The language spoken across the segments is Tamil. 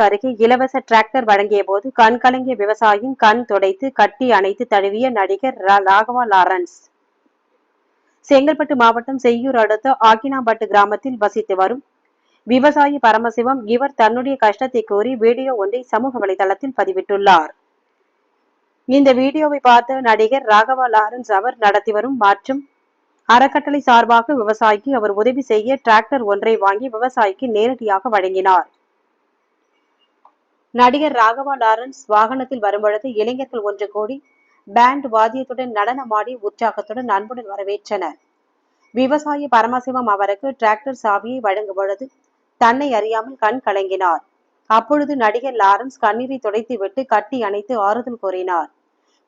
கடலூர் அருகே இலவச டிராக்டர் வழங்கிய போது கண் கலங்கிய விவசாயியின் கண் துடைத்து கட்டி அணைத்து தழுவிய நடிகர் ராகவா லாரன்ஸ். செங்கல்பட்டு மாவட்டம் செய்யூர் அடுத்த ஆக்கினாம்பட்டு கிராமத்தில் வசித்து வரும் விவசாயி பரமசிவம் இவர் தன்னுடைய கஷ்டத்தை கூறி வீடியோ ஒன்றை சமூக வலைதளத்தில் பதிவிட்டுள்ளார். இந்த வீடியோவை பார்த்த நடிகர் ராகவா லாரன்ஸ் அவர் நடத்தி வரும் மற்றும் அறக்கட்டளை சார்பாக விவசாயிக்கு அவர் உதவி செய்ய டிராக்டர் ஒன்றை வாங்கி விவசாயிக்கு நேரடியாக வழங்கினார். நடிகர் ராகவா லாரன்ஸ் வாகனத்தில் வரும்பொழுது இளைஞர்கள் ஒன்று கூடி பேண்ட் வாத்தியத்துடன் நடனமாடி உற்சாகத்துடன் அன்புடன் வரவேற்றனர். விவசாயி பரமசிவம் அவருக்கு டிராக்டர் சாவியை வழங்கும் பொழுது தன்னை அறியாமல் கண் கலங்கினார். அப்பொழுது நடிகர் லாரன்ஸ் கண்ணீரை துடைத்துவிட்டு கட்டி அணைத்து ஆறுதல் கூறினார்.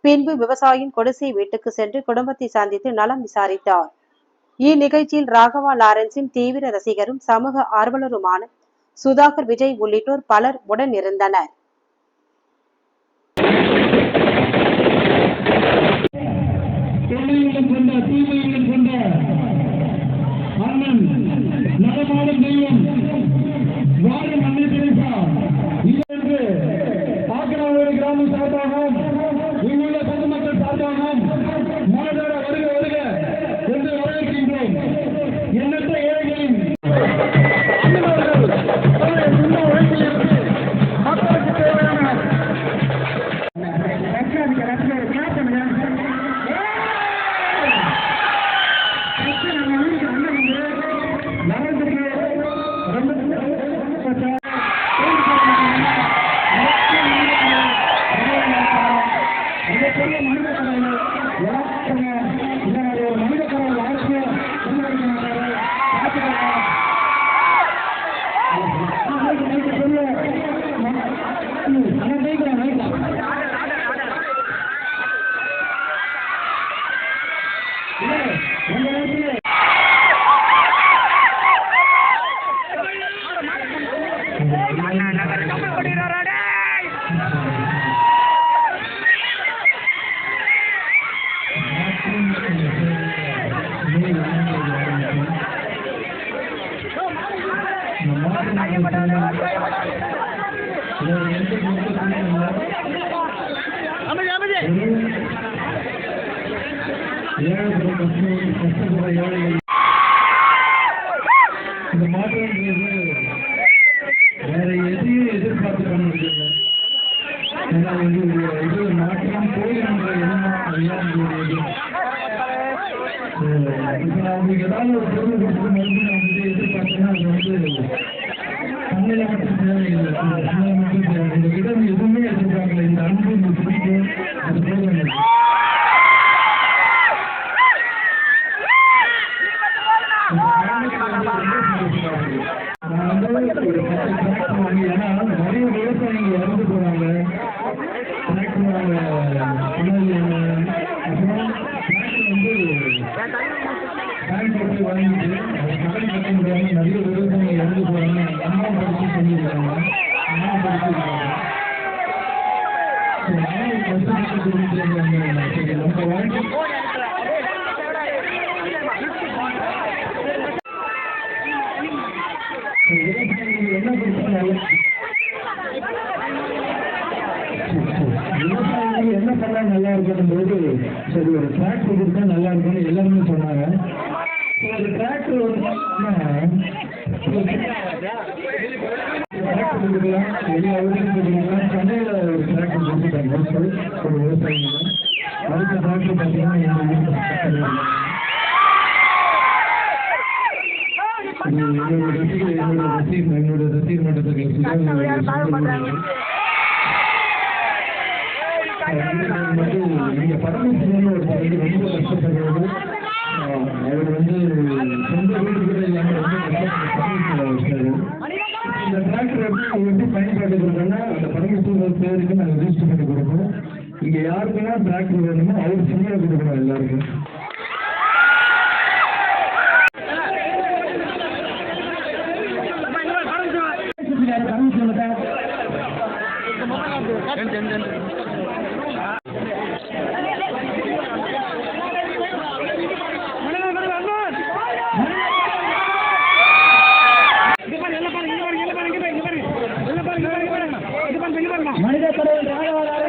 பின்பு விவசாயின் குடிசை வீட்டுக்கு சென்று குடும்பத்தை சந்தித்து நலம் விசாரித்தார். இந்நிகழ்ச்சியில் ராகவா லாரன்ஸின் தீவிர ரசிகரும் சமூக ஆர்வலருமான சுதாகர் விஜய் உள்ளிட்டோர் பலர் உடன் இருந்தனர் கொண்ட அமைதி அமைதி உங்க இந்த மாற்றம்ன்றது வேற எதையும் எதிர்பார்த்து பண்ண முடியல ஏன்னா இது இது ஒரு மாற்றம் போயின்ற எண்ணம் அதுதான் எங்களுடைய இது. அஹ் ஏதாவது ஒரு பொருள் கொடுத்து மறுபடியும் நான் வந்து எதிர்பார்த்தேன்னா அது வந்து தன்னிலை மட்டும் தேவையில்லை தன்னிலை மட்டும் தேவை எதுவுமே எதிர்பார்க்கல இந்த அன்பு இந்த அது போதும் எனக்கு நிறைய விவசாயிகள் பேங்க் போட்டு வாங்கிட்டு கடன் கட்ட முடியாம நிறைய விவசாயிகள் இறந்து போறாங்க அம்மா படிச்சு சொல்லியிருக்காங்க அம்மா படிச்சிருக்காங்க நானும் கஷ்டப்பட்டு கொடுத்துருக்காங்க சரி நம்ம வாழ்க்கை விவசாயிகள் என்ன கொடுத்தாங்க விவசாயிகள் என்ன பண்ணா நல்லா இருக்கணும் போது சரி ஒரு டிராக்டர் கொடுத்தா நல்லா இருக்கும்னு எல்லாருமே சொன்னாங்க. ஒரு டிராக்டர் கொடுக்கலாம் எல்லா ஊருக்கும் கொடுக்கலாம் சென்னையில் ஒரு டிராக்டர் கொடுத்துட்டாங்க ஒரு அடுத்த டிராக்டர் பார்த்தீங்கன்னா எங்கள் என்னோட ரசிகர் என்னோட ரசிகர் என்னோட ரசிகர் மன்றத்துக்கு வந்து நீங்கள் படம் செஞ்சு ஒரு ரொம்ப கஷ்டப்படுறது அவர் வந்து சொந்த இல்லாமல் ரொம்ப இந்த டிராக்டர் எப்படி எப்படி பயன்பாட்டு கொடுத்தோம்னா அந்த பரமசிவன் பேருக்கு நாங்கள் ரிஜிஸ்டர் பண்ணி கொடுப்போம் இங்கே யாருக்கெல்லாம் டிராக்டர் வேணுமோ அவர் ஃப்ரீயாக கொடுக்குறோம் எல்லாருக்கும் Thank you. Her her